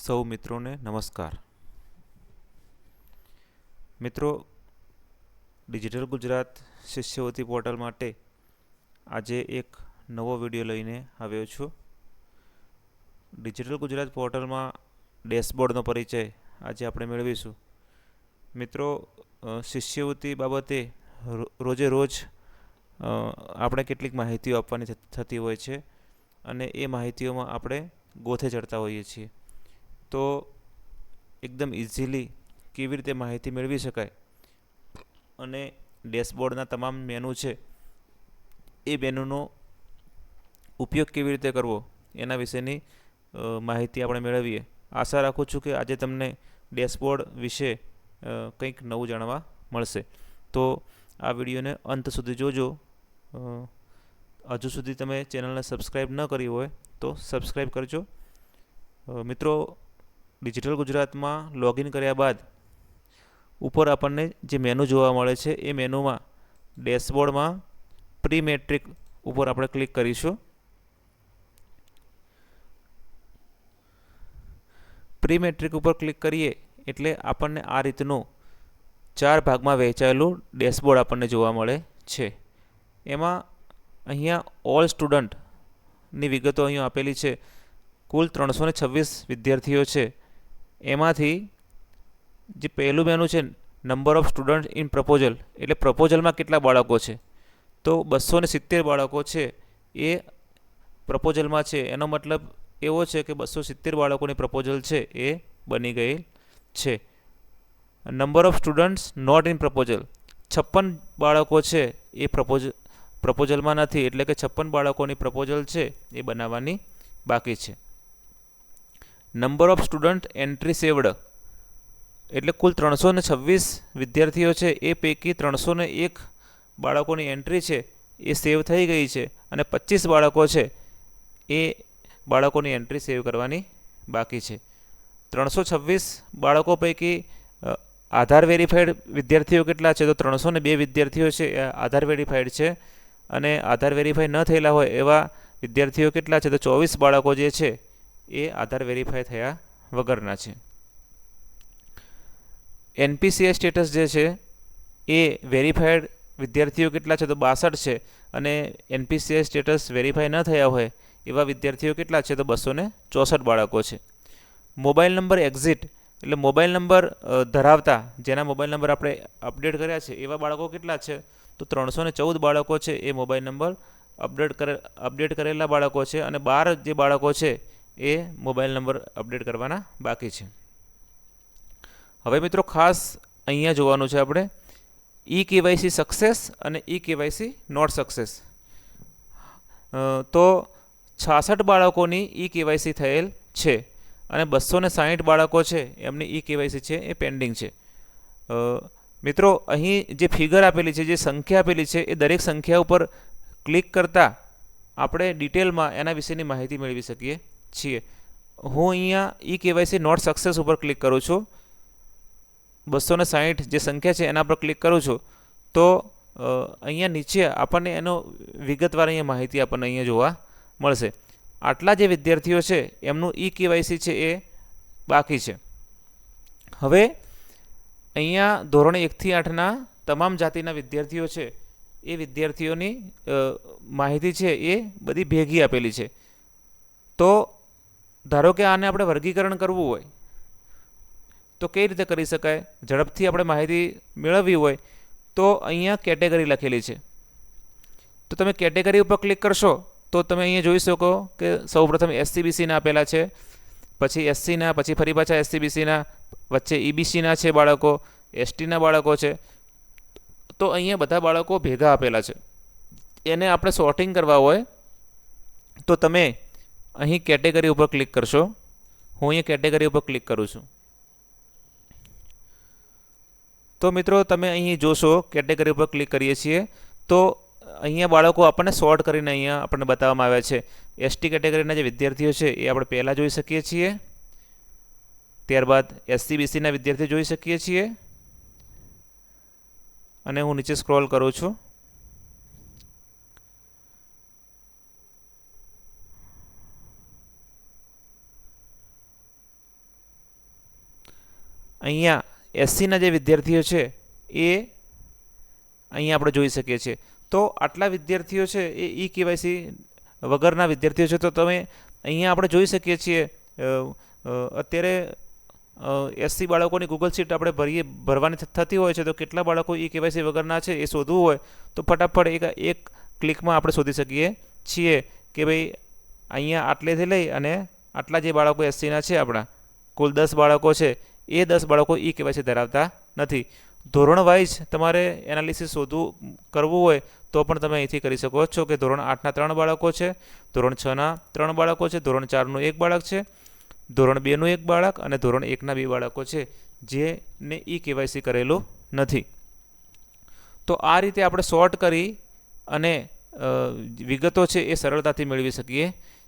સૌ મિત્રોને નમસ્કાર. મિત્રો ડિજિટલ ગુજરાત શિષ્યવૃત્તિ પોર્ટલ માટે આજે એક નવો વીડિયો લઈને આવ્યો છું. ડિજિટલ ગુજરાત પોર્ટલમાં ડેશબોર્ડનો પરિચય આજે આપણે મેળવીશું. મિત્રો શિષ્યવૃત્તિ બાબતે રોજે રોજ આપણે કેટલીક માહિતીઓ આપવાની થતી હોય છે અને એ માહિતીઓમાં આપણે ગોથે ચડતા હોઈએ છીએ. તો એકદમ ઇઝીલી કેવી રીતે માહિતી મેળવી શકાય? અને ડેશબોર્ડના તમામ મેનુ છે, એ મેનુનો ઉપયોગ કેવી રીતે કરવો? એના વિશેની માહિતી આપણે મેળવીએ. આશા રાખું છું કે આજે તમને ડેશબોર્ડ વિશે કંઈક નવું જાણવા મળશે. તો આ વિડીયોને અંત સુધી જોજો. હજુ સુધી તમે ચેનલને સબસ્ક્રાઈબ ન કરી હોય તો સબસ્ક્રાઈબ કરજો. મિત્રો ડિજિટલ ગુજરાતમાં લોગિન કર્યા બાદ ઉપર આપણને જે મેનુ જોવા મળે છે, એ મેનુમાં ડેશબોર્ડમાં પ્રી મેટ્રિક ઉપર આપણે ક્લિક કરીશું. પ્રી મેટ્રિક ઉપર ક્લિક કરીએ એટલે આપણને આ રીતનું ચાર ભાગમાં વહેંચાયેલું ડેશબોર્ડ આપણને જોવા મળે છે. એમાં અહીંયા ઓલ સ્ટુડન્ટની વિગતો અહીં આપેલી છે. કુલ ત્રણસો છવ્વીસ વિદ્યાર્થીઓ છે. એમાંથી જે પહેલું મેનુ છે number of student in proposal એટલે પ્રપોઝલમાં કેટલા બાળકો છે? તો બસો ને સિત્તેર બાળકો છે. એ પ્રપોઝલમાં છે. એનો મતલબ એવો છે કે બસો સિત્તેર બાળકોની પ્રપોઝલ છે એ બની ગયેલ છે. Number of students not in proposal છપ્પન બાળકો છે એ પ્રપોઝ પ્રપોઝલમાં નથી, એટલે કે છપ્પન બાળકોની પ્રપોઝલ છે એ બનાવવાની બાકી છે. Number of student entry saved એટલે કુલ ત્રણસો ને છવ્વીસ વિદ્યાર્થીઓ છે. એ પૈકી ત્રણસો ને એક બાળકોની એન્ટ્રી છે. એ સેવ થઈ ગઈ છે. અને પચીસ બાળકો છે. એ બાળકોની એન્ટ્રી સેવ કરવાની બાકી છે. ત્રણસો છવ્વીસ બાળકો પૈકી આધાર વેરીફાઈડ વિદ્યાર્થીઓ કેટલા છે? તો ત્રણસો ને બે વિદ્યાર્થીઓ છે. એ આધાર વેરીફાઈડ છે. અને આધાર વેરીફાઈ ન થયેલા હોય એવા વિદ્યાર્થીઓ કેટલા છે? તો ચોવીસ બાળકો જે છે એ આધાર વેરીફાઈ થયા વગરના છે. એનપીસીઆઈ સ્ટેટસ જે છે, એ વેરીફાઈડ વિદ્યાર્થીઓ કેટલા છે તો બાસઠ છે અને એનપીસીઆઈ સ્ટેટસ વેરીફાઈ ન થયા હોય એવા વિદ્યાર્થીઓ કેટલા છે તો બસો ને ચોસઠ બાળકો છે. મોબાઈલ નંબર એક્ઝિટ એટલે મોબાઈલ નંબર ધરાવતા જેના મોબાઈલ નંબર આપણે અપડેટ કર્યા છે એવા બાળકો કેટલા છે તો ત્રણસો ચૌદ બાળકો છે એ મોબાઈલ નંબર અપડેટ કરે અપડેટ કરેલા બાળકો છે અને બાર જે બાળકો છે એ મોબાઈલ નંબર અપડેટ કરવાના બાકી છે. હવે મિત્રો ખાસ અહીંયા જોવાનું છે આપણે. ઈ કેવાયસી સક્સેસ અને ઈ કેવાયસી નોટ સક્સેસ તો છાસઠ બાળકોની ઈ કેવાયસી થયેલ છે અને બસો ને સાહીઠ બાળકો છે, એમની ઈ કેવાયસી છે, એ પેન્ડિંગ છે. મિત્રો અહીં જે ફિગર આપેલી છે, જે સંખ્યા આપેલી છે, એ દરેક સંખ્યા ઉપર ક્લિક કરતાં આપણે ડિટેલમાં એના વિશેની માહિતી મેળવી શકીએ. છીએ. હું અહીંયા ઈ કેવાયસી નોટ સક્સેસ ઉપર ક્લિક કરું છું. બસો ને સાહીઠ જે સંખ્યા છે એના પર ક્લિક કરું છું. તો અહીંયા નીચે આપણને એનો વિગતવાર અહીંયા માહિતી આપણને અહીંયા જોવા મળશે. આટલા જે વિદ્યાર્થીઓ છે, એમનું ઈ કેવાયસી છે એ બાકી છે. હવે, અહીંયા ધોરણ એકથી આઠના તમામ જાતિના વિદ્યાર્થીઓ છે, એ વિદ્યાર્થીઓની માહિતી છે એ બધી ભેગી આપેલી છે. તો ધારો કે આને આપણે વર્ગીકરણ કરવું હોય, તો કઈ રીતે કરી શકાય? ઝડપથી આપણે માહિતી મેળવવી હોય, તો અહીંયા કેટેગરી લખેલી છે. તો તમે કેટેગરી ઉપર ક્લિક કરશો, તો તમે અહીંયા જોઈ શકો કે સૌપ્રથમ એસસીબીસીના આપેલા છે, પછી એસસીના પછી ફરી પાછા એસસીબીસીના વચ્ચે ઈબીસીના છે બાળકો એસટીના બાળકો છે. તો અહીંયા બધા બાળકો ભેગા આપેલા છે. એને આપણે સોર્ટિંગ કરવા હોય, તો તમે અહીં કેટેગરી ઉપર ક્લિક કરશો. હું અહીંયા કેટેગરી ઉપર ક્લિક કરું છું. તો મિત્રો, તમે અહીં જોશો, કેટેગરી ઉપર ક્લિક કરીએ છીએ. તો અહીંયા બાળકો આપણને સોર્ટ કરીને અહીંયા આપણને બતાવવામાં આવ્યા છે. એસટી કેટેગરીના જે વિદ્યાર્થીઓ છે, એ આપણે પહેલાં જોઈ શકીએ છીએ. ત્યારબાદ એસસી બીસીના વિદ્યાર્થીઓ જોઈ શકીએ છીએ. અને હું નીચે સ્ક્રોલ કરું છું. અહીંયા એસસીના જે વિદ્યાર્થીઓ છે, એ અહીંયા આપણે જોઈ શકીએ છીએ. તો આટલા વિદ્યાર્થીઓ છે, એ ઈ કેવાયસી વગરના વિદ્યાર્થીઓ છે, તો તમે અહીંયા આપણે જોઈ શકીએ છીએ અત્યારે એસસી બાળકોની ગૂગલ શીટ આપણે ભરીએ, ભરવાની થતી હોય છે, તો કેટલા બાળકો ઈ કેવાયસી વગરના છે, એ શોધવું હોય, તો ફટાફટ એક એક ક્લિકમાં આપણે શોધી શકીએ છીએ કે ભાઈ અહીંયા આટલેથી લઈ અને આટલા જે બાળકો એસસીના છે આપણા, કુલ દસ બાળકો છે એ દસ બાળકો ઈ કેવાયસી ધરાવતા નથી. ધોરણ વાઇઝ તમારે એનાલિસિસ શોધવું કરવું હોય તો પણ તમે અહીંથી કરી શકો છો કે ધોરણ આઠના ત્રણ બાળકો છે, ધોરણ છના ત્રણ બાળકો છે, ધોરણ ચારનું એક બાળક છે, ધોરણ બેનું એક બાળક અને ધોરણ એકના બે બાળકો છે, જેને ઈ કેવાયસી કરેલું નથી. તો આ રીતે આપણે સોર્ટ કરી અને વિગતો છે એ સરળતાથી મેળવી શકીએ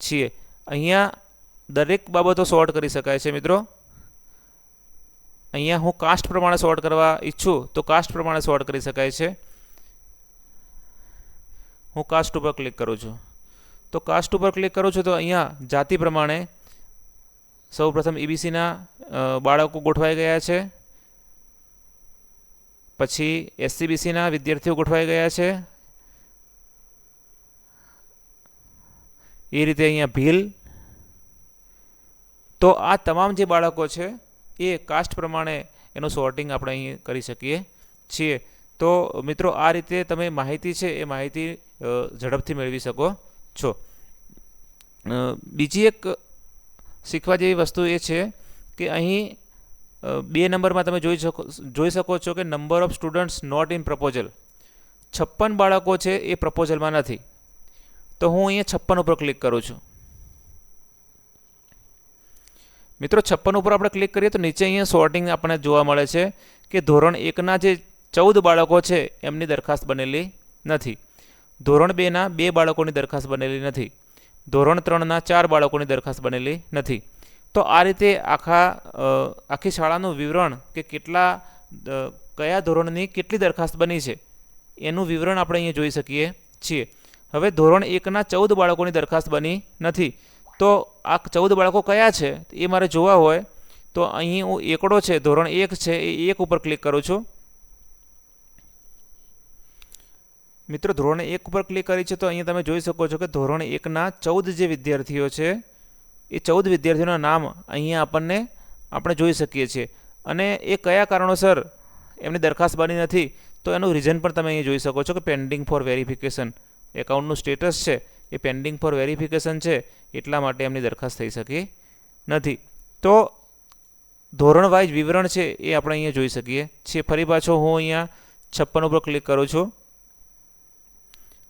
છીએ. અહીંયા દરેક બાબતો સોર્ટ કરી શકાય છે મિત્રો. અહીંયા હું કાસ્ટ પ્રમાણે સોર્ટ કરવા ઈચ્છું તો કાસ્ટ પ્રમાણે સોર્ટ કરી શકાય છે. હું કાસ્ટ ઉપર ક્લિક કરું છું. તો કાસ્ટ ઉપર ક્લિક કરું છું તો અહીંયા જાતિ પ્રમાણે સૌ પ્રથમ ઈબીસીના બાળકો ગોઠવાઈ ગયા છે. પછી એસસીબીસીના વિદ્યાર્થીઓ ગોઠવાઈ ગયા છે. એ રીતે અહીંયા ભીલ. તો આ તમામ જે બાળકો છે એ કાસ્ટ પ્રમાણે એનું સોર્ટિંગ આપણે અહીં કરી શકીએ છીએ. તો મિત્રો, આ રીતે તમે માહિતી છે એ માહિતી ઝડપથી મેળવી શકો છો. બીજી એક શીખવા જેવી વસ્તુ એ છે કે અહીં બે નંબરમાં તમે જોઈ શકો જોઈ શકો છો કે number of students not in proposal છપ્પન બાળકો છે એ પ્રપોઝલમાં નથી. તો હું અહીંયા છપ્પન ઉપર ક્લિક કરું છું. મિત્રો, છપ્પન ઉપર આપણે ક્લિક કરીએ તો નીચે અહીંયા સોર્ટિંગ આપણને જોવા મળે છે કે ધોરણ એકના જે ચૌદ બાળકો છે, એમની દરખાસ્ત બનેલી નથી. ધોરણ બેના બે બાળકોની દરખાસ્ત બનેલી નથી. ધોરણ ત્રણના ચાર બાળકોની દરખાસ્ત બનેલી નથી. તો આ રીતે આખા આખી શાળાનું વિવરણ કે કેટલા કયા ધોરણની કેટલી દરખાસ્ત બની છે, એનું વિવરણ આપણે અહીંયા જોઈ શકીએ છીએ. હવે ધોરણ એકના ચૌદ બાળકોની દરખાસ્ત બની નથી. તો આ ચૌદ બાળકો કયા છે? એ મારે જોવા હોય. તો અહીં હું એકડો છે, ધોરણ એક છે, એ એક ઉપર ક્લિક કરું છું. મિત્રો, ધોરણ એક ઉપર ક્લિક કરી છે, તો અહીંયા તમે જોઈ શકો છો કે ધોરણ એકના ચૌદ જે વિદ્યાર્થીઓ છે, એ ચૌદ વિદ્યાર્થીઓના નામ અહીંયા આપણને આપણે જોઈ શકીએ છીએ. અને એ કયા કારણોસર એમની દરખાસ્ત બની નથી, તો એનું રીઝન પણ તમે અહીં જોઈ શકો છો કે પેન્ડિંગ ફોર વેરિફિકેશન એકાઉન્ટનું સ્ટેટસ છે. એ પેન્ડિંગ ફોર વેરિફિકેશન છે, એટલા માટે એમની દરખાસ્ત થઈ શકી નથી. તો ધોરણ વાઇઝ વિવરણ છે એ આપણે અહીંયા જોઈ શકીએ. છીએ ફરી પાછો હું અહીંયા છપ્પન ઉપર ક્લિક કરું છું.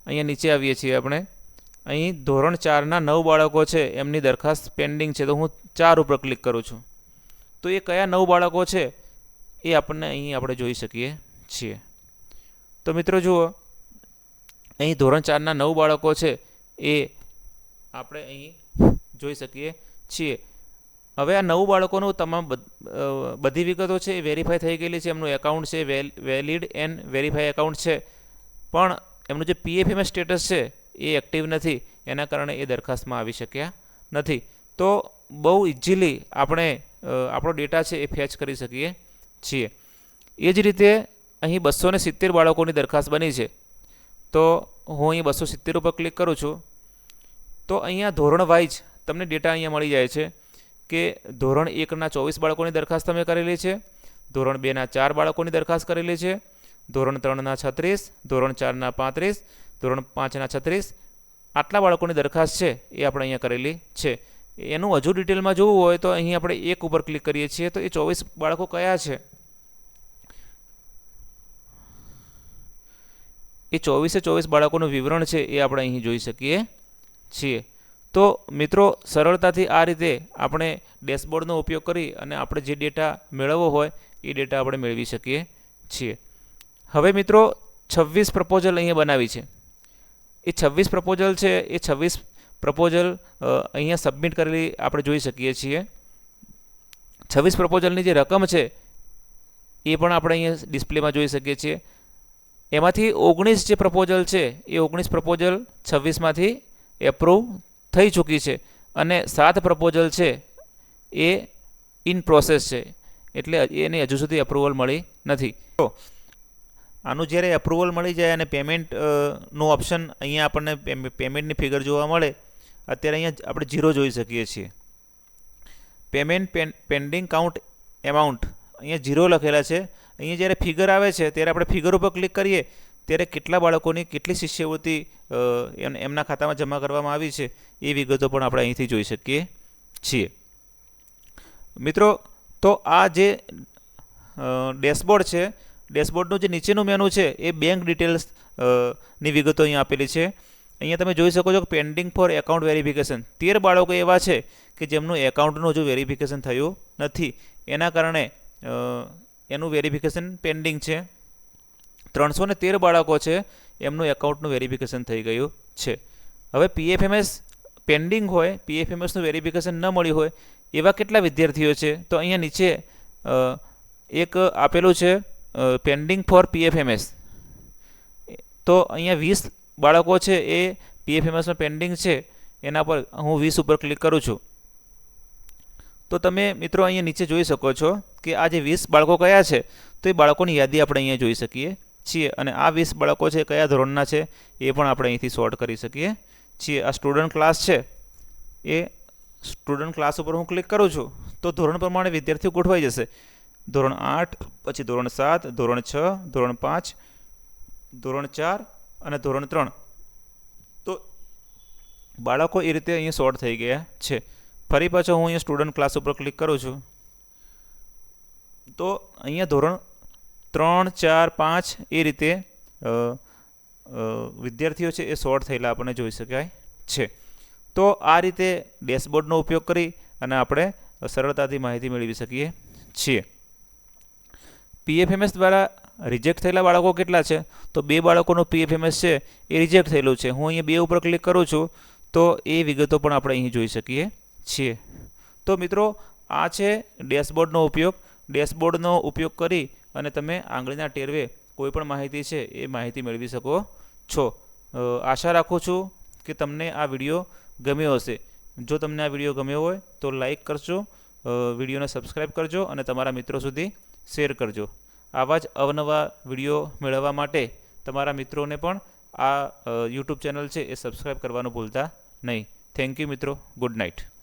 અહીંયા નીચે આવીએ છીએ આપણે. અહીં ધોરણ ચારના નવ બાળકો છે, એમની દરખાસ્ત પેન્ડિંગ છે, તો હું ચાર ઉપર ક્લિક કરું છું. તો એ કયા નવ બાળકો છે એ આપણને અહીં આપણે જોઈ શકીએ છીએ. તો મિત્રો જુઓ, અહીં ધોરણ ચારના નવ બાળકો છે એ આપણે અહીં જોઈ શકીએ છીએ. હવે આ નવું બાળકોનું તમામ બધી વિગતો છે એ વેરીફાઈ થઈ ગયેલી છે. એમનું એકાઉન્ટ છે, well, valid and verify account છે. પણ એમનું જે પીએફએમએસ સ્ટેટસ છે એ એક્ટિવ નથી. એના કારણે એ દરખાસ્તમાં આવી શક્યા નથી. તો બહુ ઇઝીલી આપણે આપણો ડેટા છે એ ફેચ કરી શકીએ છીએ. એ જ રીતે અહીં બસો સિત્તેર બાળકોની દરખાસ્ત બની છે. તો હું અહીં બસો સિત્તેર ઉપર ક્લિક કરું છું, તો અહીંયા ધોરણ વાઇઝ તમને ડેટા અહીંયા મળી જાય છે કે ધોરણ એકના ચોવીસ બાળકોની દરખાસ્ત તમે કરેલી છે, ધોરણ બેના ચાર બાળકોની દરખાસ્ત કરેલી છે, ધોરણ ત્રણના છત્રીસ, ધોરણ ચારના પાંત્રીસ, ધોરણ પાંચના છત્રીસ, આટલા બાળકોની દરખાસ્ત છે એ આપણે અહીંયા કરેલી છે. એનું હજુ ડિટેલમાં જોવું હોય તો અહીં આપણે એક ઉપર ક્લિક કરીએ છીએ તો એ ચોવીસ બાળકો કયા છે? એ ચોવીસે ચોવીસ બાળકોનું વિવરણ છે એ આપણે અહીં જોઈ શકીએ છીએ. તો મિત્રો, સરળતાથી આ રીતે આપણે ડેશબોર્ડનો ઉપયોગ કરી અને આપણે જે ડેટા મેળવવો હોય એ ડેટા આપણે મેળવી શકીએ છીએ. હવે મિત્રો, છવ્વીસ પ્રપોઝલ અહીંયા બનાવી છે. એ છવ્વીસ પ્રપોઝલ છે, એ છવ્વીસ પ્રપોઝલ અહીંયા સબમિટ કરેલી આપણે જોઈ શકીએ છીએ. છવ્વીસ પ્રપોઝલની જે રકમ છે એ પણ આપણે અહીંયા ડિસ્પ્લેમાં જોઈ શકીએ છીએ. એમાંથી ઓગણીસ જે પ્રપોઝલ છે, એ ઓગણીસ પ્રપોઝલ છવ્વીસમાંથી એપ્રુવ થઈ ચૂકી છે. અને સાત પ્રપોઝલ છે, એ ઇન પ્રોસેસ છે. એટલે એને હજુ સુધી અપ્રુવલ મળી નથી. તો આનું જ્યારે અપ્રુવલ મળી જાય અને પેમેન્ટનું ઓપ્શન અહીંયા આપણને પેમેન્ટની ફિગર જોવા મળે, અત્યારે અહીંયા આપણે ઝીરો જોઈ શકીએ છીએ. પેમેન્ટ પેન્ડિંગ કાઉન્ટ એમાઉન્ટ અહીંયા ઝીરો લખેલા છે. અહીંયા જ્યારે ફિગર આવે છે, ત્યારે આપણે ફિગર ઉપર ક્લિક કરીએ, ત્યારે કેટલા બાળકોની કેટલી શિષ્યવૃત્તિ એમ- એમના ખાતામાં જમા કરવામાં આવી છે, એ વિગતો પણ આપણે અહીંથી જોઈ શકીએ છીએ. મિત્રો, તો આ જે ડેશબોર્ડ છે, ડેશબોર્ડનું જે નીચેનું મેનુ છે, એ બેંક ડિટેલ્સની વિગતો અહીંયા આપેલી છે. અહીંયા તમે જોઈ શકો છો કે પેન્ડિંગ ફોર એકાઉન્ટ વેરિફિકેશન તેર બાળકો એવા છે કે જેમનું એકાઉન્ટનું હજુ વેરિફિકેશન થયું નથી. એના કારણે એનું વેરિફિકેશન પેન્ડિંગ છે. ત્રણસો ને તેર બાળકો છે, એમનું એકાઉન્ટનું વેરિફિકેશન થઈ ગયું છે. હવે પીએફએમએસ પેન્ડિંગ હોય પીએફએમએસનું વેરિફિકેશન ન મળ્યું હોય, એવા કેટલા વિદ્યાર્થીઓ છે? તો અહીંયા નીચે એક આપેલું છે પેન્ડિંગ ફોર પીએફએમએસ તો અહીંયા વીસ બાળકો છે, એ પીએફએમએસમાં પેન્ડિંગ છે. એના પર હું વીસ ઉપર ક્લિક કરું છું. તો તમે મિત્રો અહીંયા નીચે જોઈ શકો છો કે આ જે વીસ બાળકો કયા છે, તો એ બાળકોની યાદી આપણે અહીંયા જોઈ શકીએ છીએ. અને આ વીસ બાળકો છે, કયા ધોરણના છે, એ પણ આપણે અહીંથી સોર્ટ કરી શકીએ છીએ. આ સ્ટુડન્ટ ક્લાસ છે, એ સ્ટુડન્ટ ક્લાસ ઉપર હું ક્લિક કરું છું, તો ધોરણ પ્રમાણે વિદ્યાર્થીઓ ગોઠવાઈ જશે. ધોરણ આઠ, પછી ધોરણ સાત, ધોરણ છ, ધોરણ પાંચ, ધોરણ ચાર અને ધોરણ ત્રણ. તો બાળકો એ રીતે અહીંયા સોર્ટ થઈ ગયા છે. ફરી પાછો હું અહીંયા સ્ટુડન્ટ ક્લાસ ઉપર ક્લિક કરું છું. તો અહીંયા ધોરણ ત્રણ, ચાર, પાંચ એ રીતે વિદ્યાર્થીઓ છે એ શોર્ટ થયેલા આપણને જોઈ શકાય છે. તો આ રીતે ડેશબોર્ડનો ઉપયોગ કરી અને આપણે સરળતાથી માહિતી મેળવી શકીએ છીએ. પીએફએમએસ દ્વારા રિજેક્ટ થયેલા બાળકો કેટલા છે? તો બે બાળકોનું પીએફએમએસ છે એ રિજેક્ટ થયેલું છે. હું અહીંયા બે ઉપર ક્લિક કરું છું તો એ વિગતો પણ આપણે અહીં જોઈ શકીએ. છીએ તો મિત્રો, આ છે ડેશબોર્ડનો ઉપયોગ. ડેશબોર્ડનો ઉપયોગ કરી અને તમે આંગળીના ટેરવે કોઈપણ માહિતી છે એ માહિતી મેળવી શકો છો. આશા રાખું છું કે તમને આ વીડિયો ગમ્યો હશે. જો તમને આ વીડિયો ગમ્યો હોય તો લાઈક કરજો વિડીયોને સબસ્ક્રાઈબ કરજો અને તમારા મિત્રો સુધી શેર કરજો. આવા જ અવનવા વીડિયો મેળવવા માટે તમારા મિત્રોને પણ આ યુટ્યુબ ચેનલ છે એ સબસ્ક્રાઈબ કરવાનું ભૂલતા નહીં. થેન્ક યુ મિત્રો. Good night.